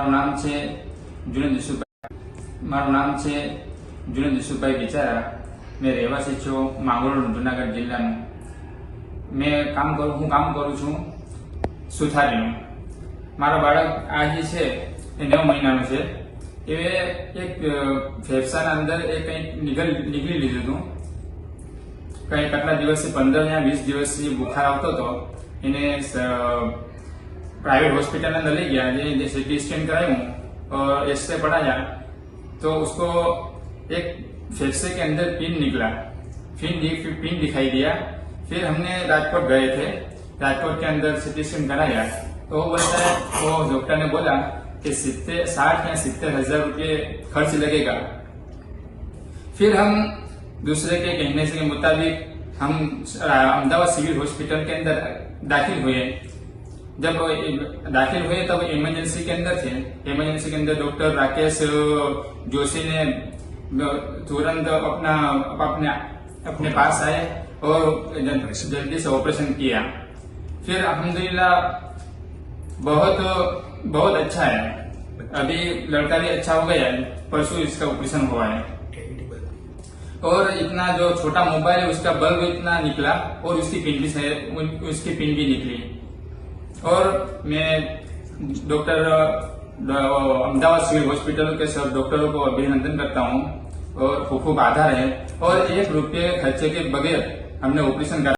મારું નામ છે જુનેદ યુસુફભાઈ મારું નામ છે જુનેદ યુસુફભાઈ બિચારા. મેં રહેવાસી છું માંગરોળ જુનાગઢ જિલ્લાનું. મેં કામ કરું હું કામ કરું છું સુથારીનું. મારા બાળક આ જે છે એ નવ મહિનાનું છે. એ એક ફેફસાના અંદર એ કંઈક નીકળી નીકળી લીધું હતું. કંઈક આટલા દિવસથી પંદર યા વીસ દિવસથી બુખાર આવતો હતો. એને प्राइवेट हॉस्पिटल अंदर ले गया ये सिटी स्कैन कराई हूँ, और एक्सरे पढ़ाया तो उसको एक फेफड़े के अंदर पिन निकला। दिख पिन दिखाई दिया। फिर हमने राजकोट गए थे। राजकोट के अंदर सिटी स्कैन कराया। तो वो बोलता है, वो डॉक्टर ने बोला कि सित्तर साठ या सितर हज़ार रुपये खर्च लगेगा। फिर हम दूसरे के कहने से के मुताबिक हम अहमदाबाद सिविल हॉस्पिटल के अंदर दाखिल हुए। जब दाखिल हुए, तब इमरजेंसी के अंदर थे। इमरजेंसी के अंदर डॉक्टर राकेश, जोशी ने तुरंत अपना, अपने अपने पास आए और जल्दी से ऑपरेशन किया। फिर अल्हम्दुलिल्लाह, बहुत बहुत अच्छा है। अभी लड़का भी अच्छा हो गया है, परसों इसका ऑपरेशन हुआ है। और इतना जो छोटा मोबाइल है, उसका बल्ब इतना निकला और उसकी पिन भी उसकी पिन भी निकली। और मैं डॉक्टर अहमदाबाद सिविल हॉस्पिटल के सब डॉक्टरों को अभिनंदन करता हूँ और खूब खूब आधार है। और एक रुपये खर्चे के बगैर हमने ऑपरेशन करा